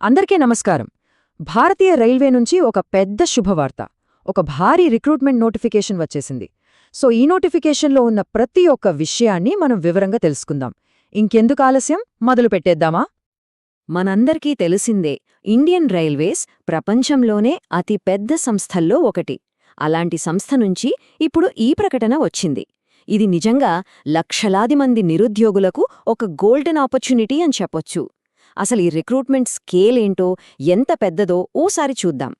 అందరికీ నమస్కారం. భారతీయ రైల్వే నుంచి ఒక పెద్ద శుభవార్త ఒక భారీ రిక్రూట్మెంట్ నోటిఫికేషన్ వచ్చేసింది. సో ఈ నోటిఫికేషన్లో ఉన్న ప్రతి ఒక్క విషయాన్ని మనం వివరంగా తెలుసుకుందాం. ఇంకెందుకు ఆలస్యం? మొదలు పెట్టేద్దామా? మనందరికీ తెలిసిందే ఇండియన్ రైల్వేస్ ప్రపంచంలోనే అతి పెద్ద సంస్థల్లో ఒకటి. అలాంటి సంస్థ నుంచి ఇప్పుడు ఈ ప్రకటన వచ్చింది. ఇది నిజంగా లక్షలాది మంది నిరుద్యోగులకు ఒక గోల్డెన్ ఆపర్చునిటీ అని చెప్పొచ్చు. అసలు ఈ రిక్రూట్మెంట్ స్కేల్ ఏంటో ఎంత పెద్దదో ఓసారి చూద్దాం.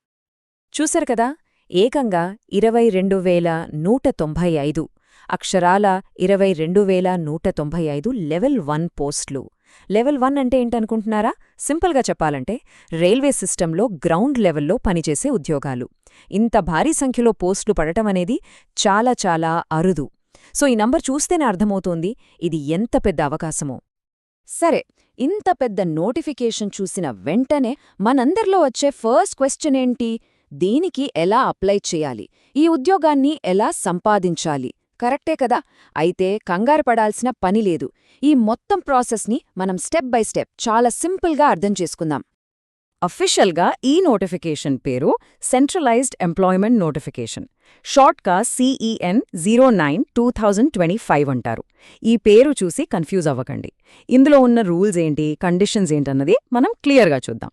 చూశారు కదా ఏకంగా ఇరవై రెండు వేల నూట తొంభై ఐదు అక్షరాల ఇరవై రెండు వేల నూట తొంభై ఐదు లెవెల్ వన్ పోస్టులు. లెవెల్ వన్ అంటే ఏంటనుకుంటున్నారా? సింపుల్గా చెప్పాలంటే రైల్వే సిస్టంలో గ్రౌండ్ లెవెల్లో పనిచేసే ఉద్యోగాలు. ఇంత భారీ సంఖ్యలో పోస్టులు పడటం అనేది చాలా చాలా అరుదు. సో ఈ నంబర్ చూస్తేనే అర్థమవుతోంది ఇది ఎంత పెద్ద అవకాశమో. సరే ఇంత పెద్ద నోటిఫికేషన్ చూసిన వెంటనే మనందరిలో వచ్చే ఫస్ట్ క్వశ్చన్ ఏంటి? దీనికి ఎలా అప్లై చేయాలి? ఈ ఉద్యోగాన్ని ఎలా సంపాదించాలి? కరెక్టే కదా? అయితే కంగారు పడాల్సిన పని లేదు. ఈ మొత్తం ప్రాసెస్ని మనం స్టెప్ బై స్టెప్ చాలా సింపుల్గా అర్థం చేసుకుందాం. అఫీషియల్గా ఈ నోటిఫికేషన్ పేరు సెంట్రలైజ్డ్ ఎంప్లాయ్మెంట్ నోటిఫికేషన్ షార్ట్గా CEN zero nine two thousand twenty five అంటారు. ఈ పేరు చూసి కన్ఫ్యూజ్ అవ్వకండి. ఇందులో ఉన్న రూల్స్ ఏంటి కండిషన్స్ ఏంటన్నది మనం క్లియర్గా చూద్దాం.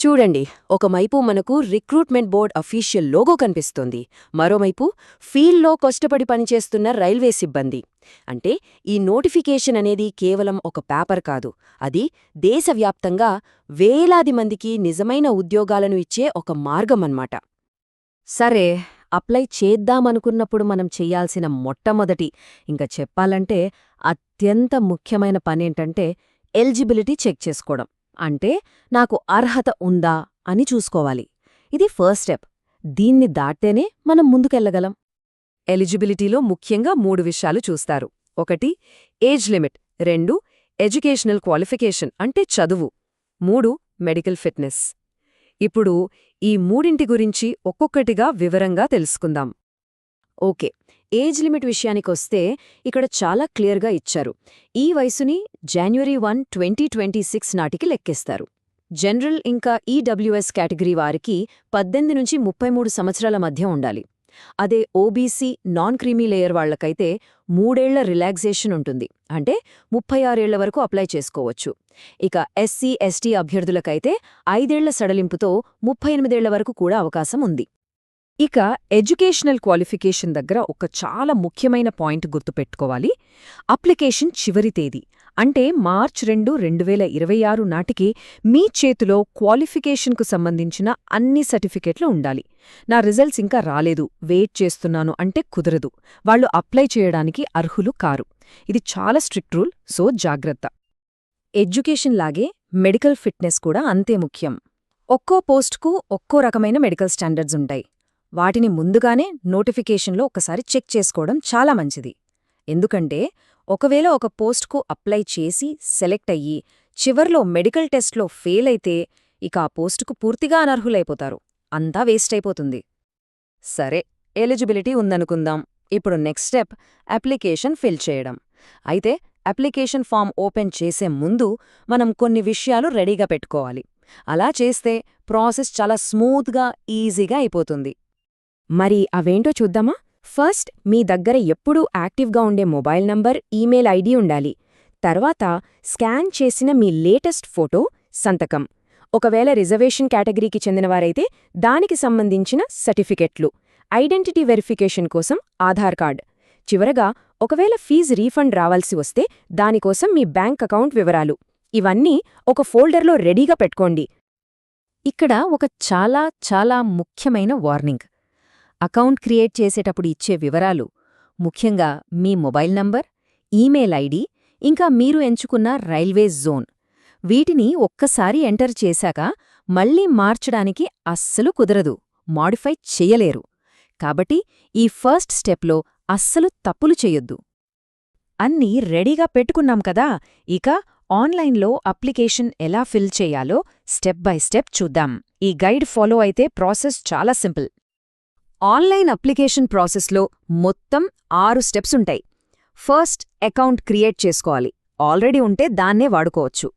చూడండి ఒకమైపు మనకు రిక్రూట్మెంట్ బోర్డ్ అఫీషియల్ లోగో కనిపిస్తోంది. మరోవైపు ఫీల్డ్లో కష్టపడి పనిచేస్తున్న రైల్వే సిబ్బంది. అంటే ఈ నోటిఫికేషన్ అనేది కేవలం ఒక పేపర్ కాదు. అది దేశవ్యాప్తంగా వేలాది మందికి నిజమైన ఉద్యోగాలను ఇచ్చే ఒక మార్గమన్నమాట. సరే అప్లై చేద్దామనుకున్నప్పుడు మనం చెయ్యాల్సిన మొట్టమొదటి ఇంకా చెప్పాలంటే అత్యంత ముఖ్యమైన పనేంటంటే ఎలిజిబిలిటీ చెక్ చేసుకోవడం. అంటే నాకు అర్హత ఉందా అని చూసుకోవాలి. ఇది ఫస్ట్ స్టెప్. దీన్ని దాటేనే మనం ముందుకెళ్ళగలం ఎలిజిబిలిటీలో ముఖ్యంగా మూడు విషయాలు చూస్తారు. ఒకటి ఏజ్ లిమిట్. రెండు ఎడ్యుకేషనల్ క్వాలిఫికేషన్ అంటే చదువు. మూడు మెడికల్ ఫిట్నెస్. ఇప్పుడు ఈ మూడింటి గురించి ఒక్కొక్కటిగా వివరంగా తెలుసుకుందాం. ఓకే ఏజ్ లిమిట్ విషయానికొస్తే ఇక్కడ చాలా క్లియర్గా ఇచ్చారు. ఈ వయసుని January one twenty twenty six నాటికి లెక్కేస్తారు. జనరల్ ఇంకా ఈడబ్ల్యూఎస్ కేటగిరీ వారికి పద్దెనిమిది నుంచి ముప్పై మూడు సంవత్సరాల మధ్య ఉండాలి. అదే ఓబీసీ నాన్ క్రీమీ లేయర్ వాళ్ళకైతే మూడేళ్ళ రిలాక్సేషన్ ఉంటుంది. అంటే ముప్పై ఆరేళ్ళ వరకు అప్లై చేసుకోవచ్చు. ఇక ఎస్సీ ఎస్టీ అభ్యర్థులకైతే ఐదేళ్ళ సడలింపుతో ముప్పై ఎనిమిదేళ్ళ వరకు కూడా అవకాశం ఉంది. ఇక ఎడ్యుకేషనల్ క్వాలిఫికేషన్ దగ్గర ఒక చాలా ముఖ్యమైన పాయింట్ గుర్తుపెట్టుకోవాలి. అప్లికేషన్ చివరి తేదీ. అంటే మార్చ్ రెండు రెండు వేల ఇరవై ఆరు నాటికి మీ చేతిలో క్వాలిఫికేషన్కు సంబంధించిన అన్ని సర్టిఫికెట్లు ఉండాలి. నా రిజల్ట్స్ ఇంకా రాలేదు. వెయిట్ చేస్తున్నాను అంటే కుదరదు. వాళ్ళు అప్లై చేయడానికి అర్హులు కారు. ఇది చాలా స్ట్రిక్ట్ రూల్ సో జాగ్రత్త. ఎడ్యుకేషన్ లాగే మెడికల్ ఫిట్నెస్ కూడా అంతే ముఖ్యం. ఒక్కో పోస్ట్కు ఒక్కో రకమైన మెడికల్ స్టాండర్డ్స్ ఉంటాయి. వాటిని ముందుగానే నోటిఫికేషన్లో ఒకసారి చెక్ చేసుకోవడం చాలా మంచిది. ఎందుకంటే ఒకవేళ ఒక పోస్ట్కు అప్లై చేసి సెలెక్ట్ అయ్యి చివర్లో మెడికల్ టెస్ట్లో ఫెయిల్ అయితే ఇక ఆ పోస్టుకు పూర్తిగా అనర్హులైపోతారు. అంతా వేస్ట్ అయిపోతుంది. సరే ఎలిజిబిలిటీ ఉందనుకుందాం. ఇప్పుడు నెక్స్ట్ స్టెప్ అప్లికేషన్ ఫిల్ చేయడం. అయితే అప్లికేషన్ ఫామ్ ఓపెన్ చేసే ముందు మనం కొన్ని విషయాలు రెడీగా పెట్టుకోవాలి. అలా చేస్తే ప్రాసెస్ చాలా స్మూత్గా ఈజీగా అయిపోతుంది. మరి అవేంటో చూద్దామా? ఫస్ట్ మీ దగ్గర ఎప్పుడూ యాక్టివ్గా ఉండే మొబైల్ నంబర్ ఈమెయిల్ ఐడి ఉండాలి. తర్వాత స్కాన్ చేసిన మీ లేటెస్ట్ ఫోటో సంతకం. ఒకవేళ రిజర్వేషన్ కేటగిరీకి చెందినవారైతే దానికి సంబంధించిన సర్టిఫికెట్లు. ఐడెంటిటీ వెరిఫికేషన్ కోసం ఆధార్ కార్డ్. చివరగా ఒకవేళ ఫీజు రీఫండ్ రావాల్సి వస్తే దానికోసం మీ బ్యాంక్ అకౌంట్ వివరాలు. ఇవన్నీ ఒక ఫోల్డర్లో రెడీగా పెట్టుకోండి. ఇక్కడ ఒక చాలా చాలా ముఖ్యమైన వార్నింగ్. అకౌంట్ క్రియేట్ చేసేటప్పుడు ఇచ్చే వివరాలు ముఖ్యంగా మీ మొబైల్ నంబర్ ఈమెయిల్ ఐడి ఇంకా మీరు ఎంచుకున్న రైల్వే జోన్. వీటిని ఒక్కసారి ఎంటర్ చేశాక మళ్ళీ మార్చడానికి అస్సలు కుదరదు మాడిఫై చెయ్యలేరు కాబట్టి ఈ ఫస్ట్ స్టెప్లో అస్సలు తప్పులు చెయ్యొద్దు అన్నీ రెడీగా పెట్టుకున్నాం కదా ఇక ఆన్లైన్లో అప్లికేషన్ ఎలా ఫిల్ చేయాలో స్టెప్ బై స్టెప్ చూద్దాం. ఈ గైడ్ ఫాలో అయితే ప్రాసెస్ చాలా సింపుల్. ఆన్లైన్ అప్లికేషన్ ప్రాసెస్లో మొత్తం ఆరు స్టెప్స్ ఉంటాయి. ఫస్ట్ అకౌంట్ క్రియేట్ చేసుకోవాలి. ఆల్రెడీ ఉంటే దాన్నే వాడుకోవచ్చు.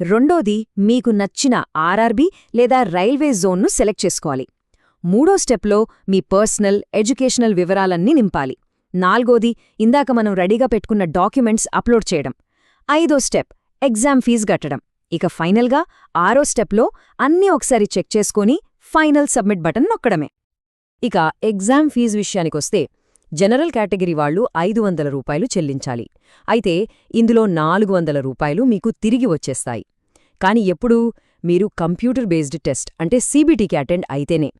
రెండోది మీకు నచ్చిన ఆర్ఆర్బీ లేదా రైల్వే జోన్ను సెలెక్ట్ చేసుకోవాలి. మూడో స్టెప్లో మీ పర్సనల్ ఎడ్యుకేషనల్ వివరాలన్నీ నింపాలి. నాల్గోది ఇందాక మనం రెడీగా పెట్టుకున్న డాక్యుమెంట్స్ అప్లోడ్ చేయడం. ఐదో స్టెప్ ఎగ్జామ్ ఫీజు కట్టడం. ఇక ఫైనల్గా ఆరో స్టెప్లో అన్నీ ఒకసారి చెక్ చేసుకొని ఫైనల్ సబ్మిట్ బటన్ నొక్కడమే. ఇక ఎగ్జామ్ ఫీజు విషయానికొస్తే జనరల్ కేటగిరీ వాళ్ళు ఐదు వందల రూపాయలు చెల్లించాలి. అయితే ఇందులో నాలుగు వందల రూపాయలు మీకు తిరిగి వచ్చేస్తాయి. కాని ఎప్పుడూ? మీరు కంప్యూటర్ బేస్డ్ టెస్ట్ అంటే సీబీటీకి అటెండ్ అయితేనే.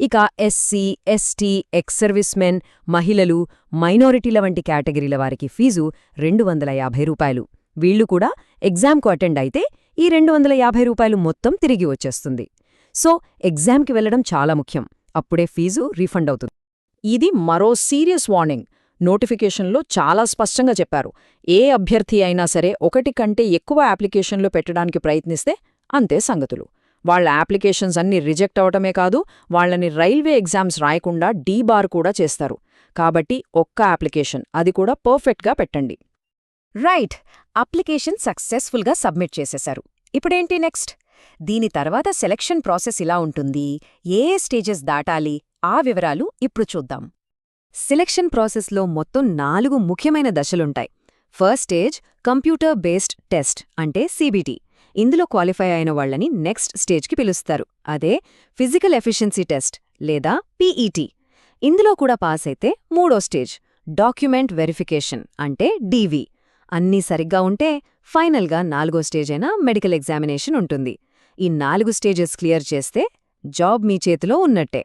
ఇక ఎస్సీ ఎస్టీ ఎక్స్ సర్వీస్మెన్ మహిళలు మైనారిటీల వంటి కేటగిరీల వారికి ఫీజు రెండు వందల యాభై రూపాయలు. వీళ్ళు కూడా ఎగ్జామ్కు అటెండ్ అయితే ఈ రెండు వందల యాభై రూపాయలు మొత్తం తిరిగి వచ్చేస్తుంది. సో ఎగ్జామ్కి వెళ్ళడం చాలా ముఖ్యం. అప్పుడే ఫీజు రీఫండ్ అవుతుంది. ఇది మరో సీరియస్ వార్నింగ్. నోటిఫికేషన్లో చాలా స్పష్టంగా చెప్పారు. ఏ అభ్యర్థి అయినా సరే ఒకటి కంటే ఎక్కువ అప్లికేషన్లు పెట్టడానికి ప్రయత్నిస్తే అంతే సంగతులు. వాళ్ళ అప్లికేషన్స్ అన్ని రిజెక్ట్ అవటమే కాదు వాళ్ళని రైల్వే ఎగ్జామ్స్ రాయకుండా డీ బార్ కూడా చేస్తారు. కాబట్టి ఒక్క అప్లికేషన్ అది కూడా పర్ఫెక్ట్గా పెట్టండి. రైట్. అప్లికేషన్ సక్సెస్ఫుల్గా సబ్మిట్ చేసేశారు. ఇప్పుడేంటి నెక్స్ట్? దీని తర్వాత సెలక్షన్ ప్రాసెస్ ఇలా ఉంటుంది. ఏ ఏ స్టేజెస్ దాటాలి? ఆ వివరాలు ఇప్పుడు చూద్దాం. సెలక్షన్ ప్రాసెస్లో మొత్తం నాలుగు ముఖ్యమైన దశలుంటాయి. First stage computer based test అంటే సీబీటీ ఇందులో క్వాలిఫై అయిన వాళ్ళని నెక్స్ట్ స్టేజ్కి పిలుస్తారు. అదే ఫిజికల్ ఎఫిషియన్సీ టెస్ట్ లేదా పీఈటీ ఇందులో కూడా పాస్ అయితే మూడో స్టేజ్ డాక్యుమెంట్ వెరిఫికేషన్ అంటే డీవీ అన్నీ సరిగ్గా ఉంటే ఫైనల్గా నాలుగో స్టేజ్ అయిన మెడికల్ ఎగ్జామినేషన్ ఉంటుంది. ఈ నాలుగు స్టేజెస్ క్లియర్ చేస్తే జాబ్ మీ చేతిలో ఉన్నట్టే.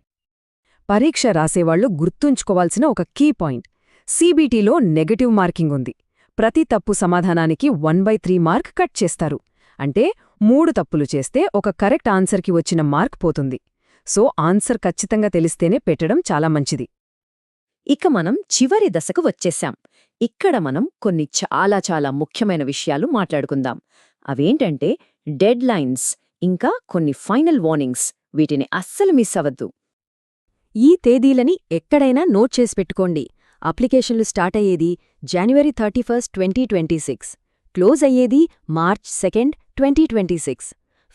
పరీక్ష రాసేవాళ్ళు గుర్తుంచుకోవాల్సిన ఒక కీ పాయింట్. సీబీటీలో నెగటివ్ మార్కింగ్ ఉంది. ప్రతి తప్పు సమాధానానికి one by three mark cut చేస్తారు. అంటే మూడు తప్పులు చేస్తే ఒక కరెక్ట్ ఆన్సర్కి వచ్చిన మార్క్ పోతుంది. సో ఆన్సర్ ఖచ్చితంగా తెలిస్తేనే పెట్టడం చాలా మంచిది. ఇక మనం చివరి దశకు వచ్చేశాం ఇక్కడ మనం కొన్ని చాలా చాలా ముఖ్యమైన విషయాలు మాట్లాడుకుందాం. అవేంటంటే డెడ్ లైన్స్ ఇంకా కొన్ని ఫైనల్ వార్నింగ్స్. వీటిని అస్సలు మిస్ అవ్వద్దు. ఈ తేదీలని ఎక్కడైనా నోట్ చేసి పెట్టుకోండి. అప్లికేషన్లు స్టార్ట్ అయ్యేది January thirty first twenty twenty six. Close అయ్యేది March second twenty twenty six.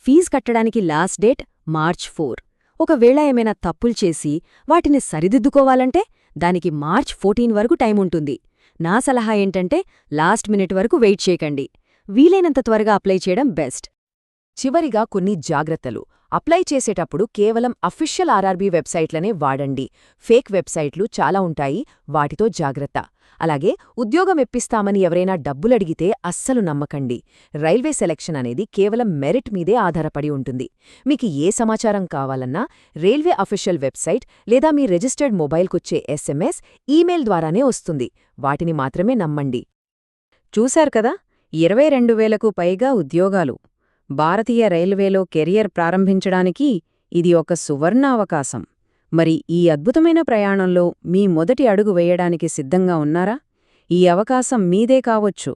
Fee కట్టడానికి లాస్ట్ డేట్ మార్చ్ ఫోర్. ఒకవేళ ఏమైనా తప్పులు చేసి వాటిని సరిదిద్దుకోవాలంటే దానికి మార్చ్ ఫోర్టీన్ వరకు టైం ఉంటుంది. నా సలహా ఏంటంటే లాస్ట్ మినిట్ వరకు వెయిట్ చేయకండి. వీలైనంత త్వరగా అప్లై చేయడం బెస్ట్. చివరిగా కొన్ని జాగ్రత్తలు. అప్లై చేసేటప్పుడు కేవలం అఫిషియల్ ఆర్ఆర్బీ వెబ్సైట్లనే వాడండి. ఫేక్ వెబ్సైట్లు చాలా ఉంటాయి వాటితో జాగ్రత్త. అలాగే ఉద్యోగం ఎప్పిస్తామని ఎవరైనా డబ్బులడిగితే అస్సలు నమ్మకండి. రైల్వే సెలక్షన్ అనేది కేవలం మెరిట్ మీదే ఆధారపడి ఉంటుంది. మీకు ఏ సమాచారం కావాలన్నా రైల్వే అఫిషియల్ వెబ్సైట్ లేదా మీ రిజిస్టర్డ్ మొబైల్కొచ్చే ఎస్ఎంఎస్ ఈమెయిల్ ద్వారానే వస్తుంది. వాటిని మాత్రమే నమ్మండి. చూశారు కదా? ఇరవై రెండు వేలకు పైగా ఉద్యోగాలు. భారతీయ రైల్వేలో కెరియర్ ప్రారంభించడానికి ఇది ఒక సువర్ణ అవకాశం మరి ఈ అద్భుతమైన ప్రయాణంలో మీ మొదటి అడుగు వేయడానికి సిద్ధంగా ఉన్నారా? ఈ అవకాశం మీదే కావచ్చు.